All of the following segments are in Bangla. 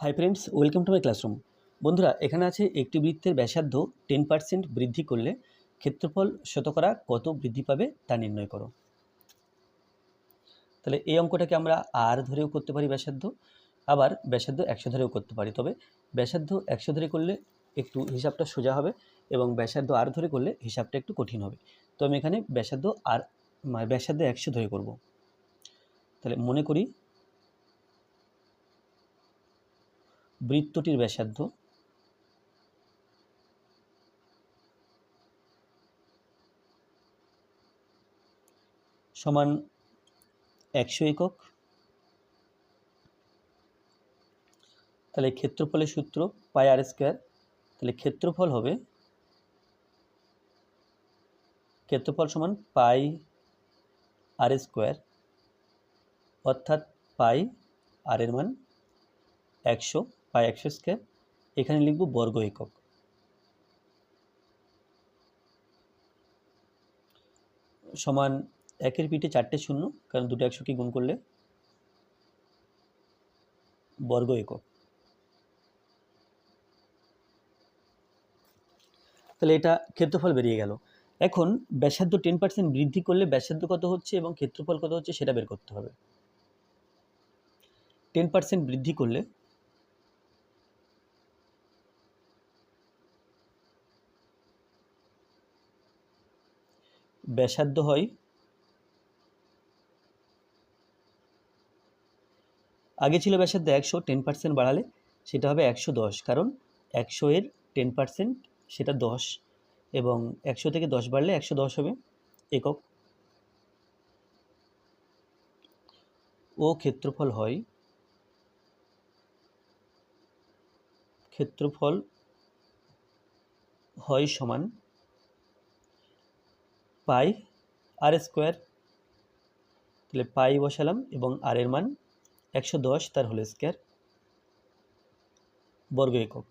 Hi friends welcome to my classroom বন্ধুরা, এখানে আছে একটি বৃত্তের ব্যাসার্ধ টেন পার্সেন্ট বৃদ্ধি করলে ক্ষেত্রফল শতকরা কত বৃদ্ধি পাবে তা নির্ণয় করো। তাহলে এই অঙ্কটাকে আমরা আর ধরেও করতে পারি ব্যাসার্ধ, আবার ব্যাসার্ধ একশো ধরেও করতে পারি। তবে ব্যাসার্ধ একশো ধরে করলে একটু হিসাবটা সোজা হবে এবং ব্যাসার্ধ আর ধরে করলে হিসাবটা একটু কঠিন হবে। তো আমি এখানে ব্যাসার্ধ আর মানে ব্যাসার্ধ একশো ধরে করব। তাহলে মনে করি বৃত্তটির ব্যাসার্ধ সমান একশো একক। তাহলে ক্ষেত্রফলের সূত্র পাই আর স্কোয়ার। তাহলে ক্ষেত্রফল হবে ক্ষেত্রফল সমান পাই আর স্কোয়ার, অর্থাৎ পাই আর এর মান একশো। পাই স্কোয়ার এখানে লিখব বর্গ একক। সমান একের পিঠে চারটে শূন্য, কারণ দুটো একশোকে গুণ করলে বর্গ একক। তাহলে এটা ক্ষেত্রফল বেরিয়ে গেল। এখন ব্যাসার্ধ টেন পার্সেন্ট বৃদ্ধি করলে ব্যাসার্ধ কত হচ্ছে এবং ক্ষেত্রফল কত হচ্ছে সেটা বের করতে হবে। টেন পার্সেন্ট বৃদ্ধি করলে ব্যাসার্ধ হয় আগে ছিল ব্যাসার্ধ একশো টেন পার্সেন্ট বাড়ালে সেটা হবে একশো দশ, কারণ একশো এর টেন পার্সেন্ট সেটা দশ এবং একশো থেকে দশ বাড়লে একশো দশ হবে একক। ও ক্ষেত্রফল হয় ক্ষেত্রফল হয় সমান পাই আর স্কোয়ার তাহলে পাই বসালাম এবং আর এর মান একশো দশ তার হোল স্কোয়ার বর্গ একক।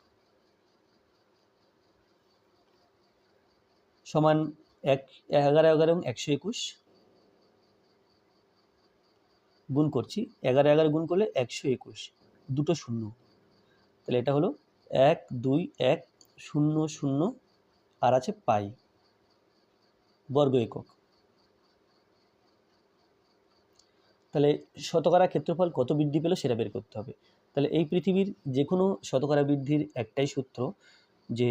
সমান এক, এগারো এগারো এবং একশো একুশ গুণ করছি, এগারো এগারো গুণ করলে একশো একুশ, দুটো শূন্য। তাহলে এটা হলো এক, দুই, এক, শূন্য শূন্য, আর আছে পাই। বর্গ একক। তাহলে শতকরা ক্ষেত্রফল কত বৃদ্ধি পেল সেটা বের করতে হবে। তাহলে এই পৃথিবীর যে কোনো শতকরা বৃদ্ধির একটাই সূত্র যে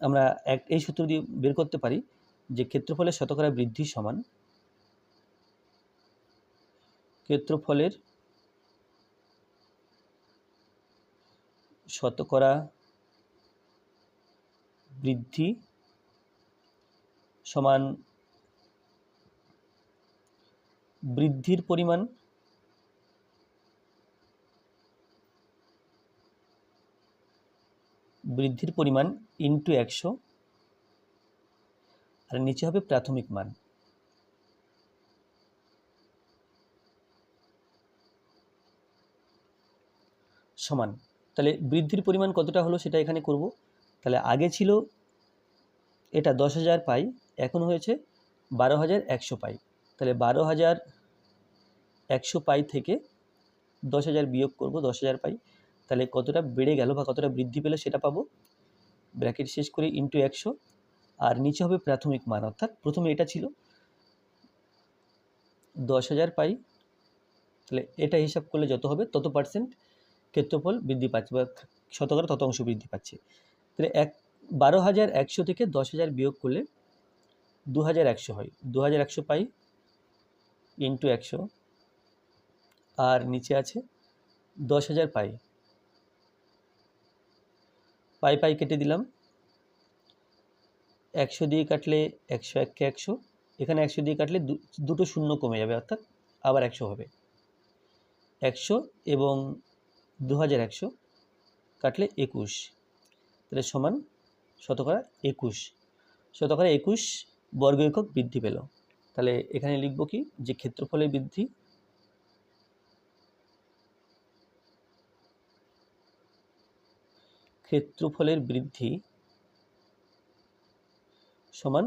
আমরা এক, এই সূত্র দিয়ে বের করতে পারি যে ক্ষেত্রফলের শতকরা বৃদ্ধি সমান ক্ষেত্রফলের শতকরা বৃদ্ধি সমান বৃদ্ধির পরিমাণ বৃদ্ধির পরিমাণ ইন্টু একশো, আর নিচে হবে প্রাথমিক মান। সমান। তাহলে বৃদ্ধির পরিমাণ কতটা হলো সেটা এখানে করব। তাহলে আগে ছিল এটা দশ হাজার পাই, এখন হয়েছে বারো হাজার একশো পাই। তাহলে বারো হাজার একশো পাই থেকে দশ হাজার বিয়োগ করব, দশ হাজার পাই। তাহলে কতটা বেড়ে গেল বা কতটা বৃদ্ধি পেল সেটা পাবো? ব্র্যাকেট শেষ করে ইন্টু একশো। আর নিচে হবে প্রাথমিক মান, অর্থাৎ প্রথমে এটা ছিল দশ হাজার পাই। তাহলে এটা হিসাব করলে যত হবে তত পার্সেন্ট ক্ষেত্রফল বৃদ্ধি পাচ্ছে বা শতকরা তত অংশ বৃদ্ধি পাচ্ছে। তাহলে এক, বারো হাজার একশো থেকে দশ হাজার বিয়োগ করলে দু হাজার একশো হয়। দু হাজার একশো পাই ইন্টু একশো। আর নিচে আছে দশ হাজার পাই। পাই পাই কেটে দিলাম। একশো দিয়ে কাটলে একশো এককে একশো। এখানে একশো দিয়ে কাটলে দুটো শূন্য কমে যাবে, অর্থাৎ আবার একশো হবে। একশো এবং দু হাজার একশো কাটলে একুশ। তাহলে সমান শতকরা একুশ। শতকরা একুশ বর্গ একক বৃদ্ধি পেল। তাহলে এখানে লিখব কি? যে ক্ষেত্রফলের বৃদ্ধি ক্ষেত্রফলের বৃদ্ধি সমান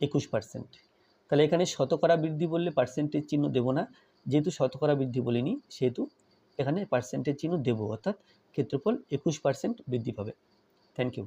একুশ পার্সেন্ট তাহলে এখানে শতকরা বৃদ্ধি বললে পার্সেন্টেজ চিহ্ন দেব না। যেহেতু শতকরা বৃদ্ধি বলিনি, সেহেতু এখানে পার্সেন্টেজ চিহ্ন দেবো, অর্থাৎ ক্ষেত্রফল একুশ পার্সেন্ট বৃদ্ধি পাবে। Thank you